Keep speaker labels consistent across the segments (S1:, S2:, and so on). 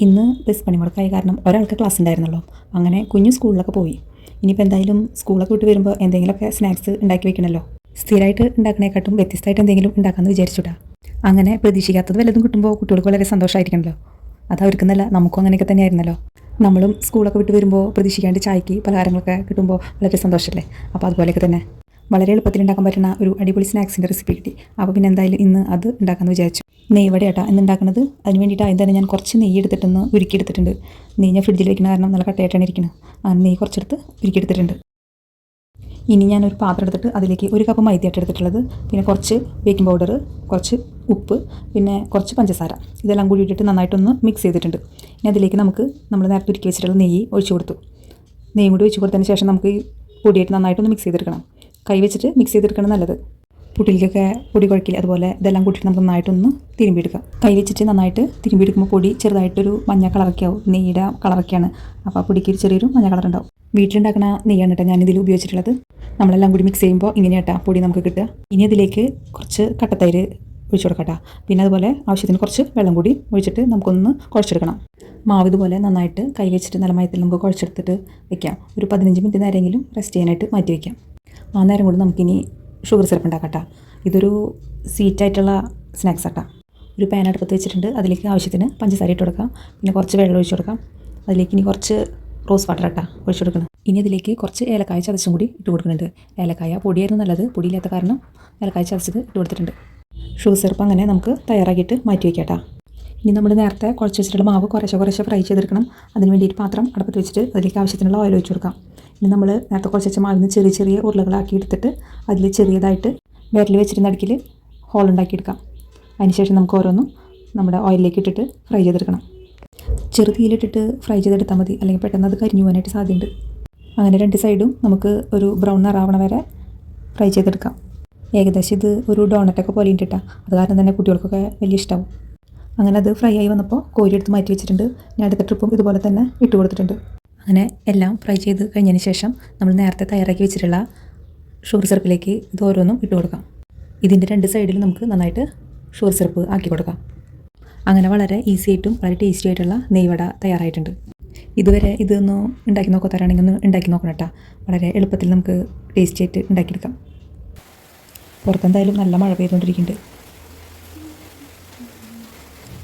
S1: ഇന്ന് ബസ് പണിമുടക്കായ കാരണം ഒരാൾക്ക് ക്ലാസ് ഉണ്ടായിരുന്നല്ലോ അങ്ങനെ കുഞ്ഞു സ്കൂളിലൊക്കെ പോയി. ഇനിയിപ്പോൾ എന്തായാലും സ്കൂളൊക്കെ വിട്ട് വരുമ്പോൾ എന്തെങ്കിലുമൊക്കെ സ്നാക്സ് ഉണ്ടാക്കി വെക്കണമല്ലോ സ്ഥിരമായിട്ട് ഉണ്ടാക്കണേക്കാട്ടും വ്യത്യസ്തമായിട്ട് എന്തെങ്കിലും ഉണ്ടാക്കാമെന്ന് വിചാരിച്ചുട്ടാ. അങ്ങനെ പ്രതീക്ഷിക്കാത്തത് വല്ലതും കിട്ടുമ്പോൾ കുട്ടികൾക്ക് വളരെ സന്തോഷമായിരിക്കണമല്ലോ അത് അവർക്കെന്നല്ല നമുക്കും അങ്ങനെയൊക്കെ തന്നെയായിരുന്നല്ലോ. നമ്മളും സ്കൂളൊക്കെ വിട്ട് വരുമ്പോൾ പ്രതീക്ഷിക്കാണ്ട് ചായക്ക് പലഹാരങ്ങളൊക്കെ കിട്ടുമ്പോൾ വളരെ സന്തോഷമല്ലേ അപ്പോൾ അതുപോലെയൊക്കെ തന്നെ. വളരെ എളുപ്പത്തിൽ ഉണ്ടാക്കാൻ പറ്റുന്ന ഒരു അടിപൊളി സ്നാക്സിന്റെ റെസിപ്പി കിട്ടി. അപ്പോൾ പിന്നെ എന്തായാലും ഇന്ന് അത് ഉണ്ടാക്കാമെന്ന് വിചാരിച്ചു. നെയ്യ് വടയാട്ടാ ഇന്ന് ഉണ്ടാക്കുന്നത്. അതിന് വേണ്ടിയിട്ട് ആദ്യം തന്നെ ഞാൻ കുറച്ച് നെയ്യ് എടുത്തിട്ടൊന്ന് ഉരുക്കിയെടുത്തിട്ടുണ്ട്. നെയ്യ് ഞാൻ ഫ്രിഡ്ജിൽ വെക്കുന്ന കാരണം നല്ല കട്ടയായിട്ടാണ് ഇരിക്കുന്നത്. ആ നെയ്യ് കുറച്ചെടുത്ത് ഉരുക്കിയെടുത്തിട്ടുണ്ട്. ഇനി ഞാൻ ഒരു പാത്രം എടുത്തിട്ട് അതിലേക്ക് ഒരു കപ്പ് മൈദയായിട്ട് എടുത്തിട്ടുള്ളത്. പിന്നെ കുറച്ച് ബേക്കിംഗ് പൗഡർ കുറച്ച് ഉപ്പ് പിന്നെ കുറച്ച് പഞ്ചസാര. ഇതെല്ലാം കൂടി ഇട്ടിട്ട് നന്നായിട്ടൊന്ന് മിക്സ് ചെയ്തിട്ടുണ്ട്. ഇനി അതിലേക്ക് നമുക്ക് നമ്മൾ നേരത്തെ ഉരുക്കി വെച്ചിട്ടുള്ള നെയ്യ് ഒഴിച്ചു കൊടുത്തു. നെയ്യും കൂടി ഒഴിച്ച് കൊടുത്തതിന് ശേഷം നമുക്ക് പൊടിയായിട്ട് നന്നായിട്ടൊന്ന് മിക്സ് ചെയ്തെടുക്കണം. കൈ വെച്ചിട്ട് മിക്സ് ചെയ്തെടുക്കണം നല്ലത്. പുട്ടിലേക്കൊക്കെ പൊടി കുഴക്കില്ല. അതുപോലെ ഇതെല്ലാം കൂട്ടിയിട്ട് നമുക്ക് നന്നായിട്ടൊന്ന് തിരുമ്പിയെടുക്കാം. കൈ വെച്ചിട്ട് നന്നായിട്ട് തിരുമ്പിയെടുക്കുമ്പോൾ പൊടി ചെറുതായിട്ടൊരു മഞ്ഞ കളറൊക്കെ ആവും. നെയ്യുടെ കളറൊക്കെയാണ് അപ്പോൾ ആ പൊടിക്ക് ഒരു ചെറിയൊരു മഞ്ഞ കളർ ഉണ്ടാവും. വീട്ടിലുണ്ടാക്കുന്ന നെയ്യാണ് കേട്ടോ ഞാനിതിൽ ഉപയോഗിച്ചിട്ടുള്ളത്. നമ്മളെല്ലാം കൂടി മിക്സ് ചെയ്യുമ്പോൾ ഇങ്ങനെയാട്ടാ പൊടി നമുക്ക് കിട്ടുക. ഇനി അതിലേക്ക് കുറച്ച് കട്ടത്തൈര് ഒഴിച്ചു കൊടുക്കട്ടാ പിന്നെ അതുപോലെ ആവശ്യത്തിന് കുറച്ച് വെള്ളം കൂടി ഒഴിച്ചിട്ട് നമുക്കൊന്ന് കുഴച്ചെടുക്കണം. മാവ് ഇതുപോലെ നന്നായിട്ട് കൈ വെച്ചിട്ട് നല്ല മയത്തിൽ നമുക്ക് കുഴച്ചെടുത്തിട്ട് വെക്കാം. ഒരു പതിനഞ്ച് മിനിറ്റ് നേരെങ്കിലും റെസ്റ്റ് ചെയ്യാനായിട്ട് മാറ്റി വയ്ക്കാം ആ നേരം കൊണ്ട് നമുക്കിനി ഷുഗർ സിറപ്പ് ഉണ്ടാക്കട്ടാ. ഇതൊരു സ്വീറ്റായിട്ടുള്ള സ്നാക്സ് ആട്ടാ. ഒരു പാൻ അടുപ്പത്ത് വെച്ചിട്ടുണ്ട്. അതിലേക്ക് ആവശ്യത്തിന് പഞ്ചസാര ഇട്ട് കൊടുക്കാം. പിന്നെ കുറച്ച് വെള്ളം ഒഴിച്ച് കൊടുക്കാം. അതിലേക്ക് ഇനി കുറച്ച് റോസ് വാട്ടർ ഇട്ടാ ഒഴിച്ചു കൊടുക്കണം ഇനി അതിലേക്ക് കുറച്ച് ഏലക്കായ ചതച്ചും കൂടി ഇട്ട് കൊടുക്കുന്നുണ്ട്. ഏലക്കായ പൊടിയായിരുന്നു നല്ലത്. പൊടിയില്ലാത്ത കാരണം ഏലക്കായ ചതച്ചത് ഇട്ട് കൊടുത്തിട്ടുണ്ട്. ഷുഗർ സിറപ്പ് അങ്ങനെ നമുക്ക് തയ്യാറാക്കിയിട്ട് മാറ്റി വയ്ക്കാട്ടാ ഇനി നമ്മൾ നേരത്തെ കുഴച്ച് വെച്ചിട്ടുള്ള മാവ് കുറേശ്ശെ കുറേശ്ശെ ഫ്രൈ ചെയ്തെടുക്കണം. അതിന് വേണ്ടിയിട്ട് പാത്രം അടുപ്പത്ത് വെച്ചിട്ട് അതിലേക്ക് ആവശ്യത്തിനുള്ള ഓയിൽ ഒഴിച്ച് കൊടുക്കാം. ഇനി നമ്മൾ നേരത്തെ കുറച്ച് മാവിൽ ചെറിയ ചെറിയ ഉരുളകളാക്കി എടുത്തിട്ട് അതിൽ ചെറിയതായിട്ട് വിരൽ വെച്ചിരുന്ന അടുക്കിൽ ഹോൾ ഉണ്ടാക്കിയെടുക്കാം. അതിനുശേഷം നമുക്ക് ഓരോന്നും നമ്മുടെ ഓയിലിലേക്ക് ഇട്ടിട്ട് ഫ്രൈ ചെയ്തെടുക്കണം. ചെറു തീയിലിട്ടിട്ട് ഫ്രൈ ചെയ്തെടുത്താൽ മതി. അല്ലെങ്കിൽ പെട്ടെന്ന് അത് കരിഞ്ഞു പോകാനായിട്ട് സാധ്യതയുണ്ട്. അങ്ങനെ രണ്ട് സൈഡും നമുക്ക് ഒരു ബ്രൗൺ നിറാവണ വരെ ഫ്രൈ ചെയ്തെടുക്കാം. ഏകദേശം ഇത് ഒരു ഡോണറ്റൊക്കെ പോലെ ഇട്ടിട്ടാ അത് കാരണം തന്നെ കുട്ടികൾക്കൊക്കെ വലിയ ഇഷ്ടമാവും അങ്ങനെ അത് ഫ്രൈ ആയി വന്നപ്പോൾ കോരി എടുത്ത് മാറ്റി വെച്ചിട്ടുണ്ട്. ഞാൻ അടുത്ത ട്രിപ്പും ഇതുപോലെ തന്നെ ഇട്ട് കൊടുത്തിട്ടുണ്ട്. അങ്ങനെ എല്ലാം ഫ്രൈ ചെയ്ത് കഴിഞ്ഞതിന് ശേഷം നമ്മൾ നേരത്തെ തയ്യാറാക്കി വെച്ചിട്ടുള്ള ഷുഗർ സിറപ്പിലേക്ക് ഇത് ഓരോന്നും ഇട്ട് കൊടുക്കാം. ഇതിന്റെ രണ്ട് സൈഡിലും നമുക്ക് നന്നായിട്ട് ഷുഗർ സിറപ്പ് ആക്കി കൊടുക്കാം. അങ്ങനെ വളരെ ഈസി ആയിട്ടും വളരെ ടേസ്റ്റി ആയിട്ടുള്ള നെയ്വട തയ്യാറായിട്ടുണ്ട്. ഇതുവരെ ഇതൊന്ന് ഉണ്ടാക്കി നോക്കാത്തവരാണെങ്കിൽ ഒന്ന് ഉണ്ടാക്കി നോക്കണം കേട്ടോ. വളരെ എളുപ്പത്തിൽ നമുക്ക് ടേസ്റ്റി ആയിട്ട് ഉണ്ടാക്കിയെടുക്കാം. പുറത്തെന്തായാലും നല്ല മഴ പെയ്തുകൊണ്ടിരിക്കുന്നുണ്ട്.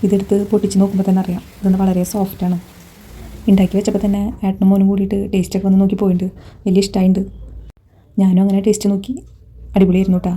S1: ഇതെടുത്ത് പൊട്ടിച്ച് നോക്കുമ്പോൾ തന്നെ അറിയാം. ഇതൊന്ന് വളരെ സോഫ്റ്റാണ് ഉണ്ടാക്കി വെച്ചപ്പോൾ തന്നെ ഏട്ടനും മോനും കൂടിയിട്ട് ടേസ്റ്റൊക്കെ വന്ന് നോക്കി പോയിട്ടുണ്ട് വലിയ ഇഷ്ടമായിട്ടുണ്ട് ഞാനും അങ്ങനെ ടേസ്റ്റ് നോക്കി. അടിപൊളിയായിരുന്നു കേട്ടോ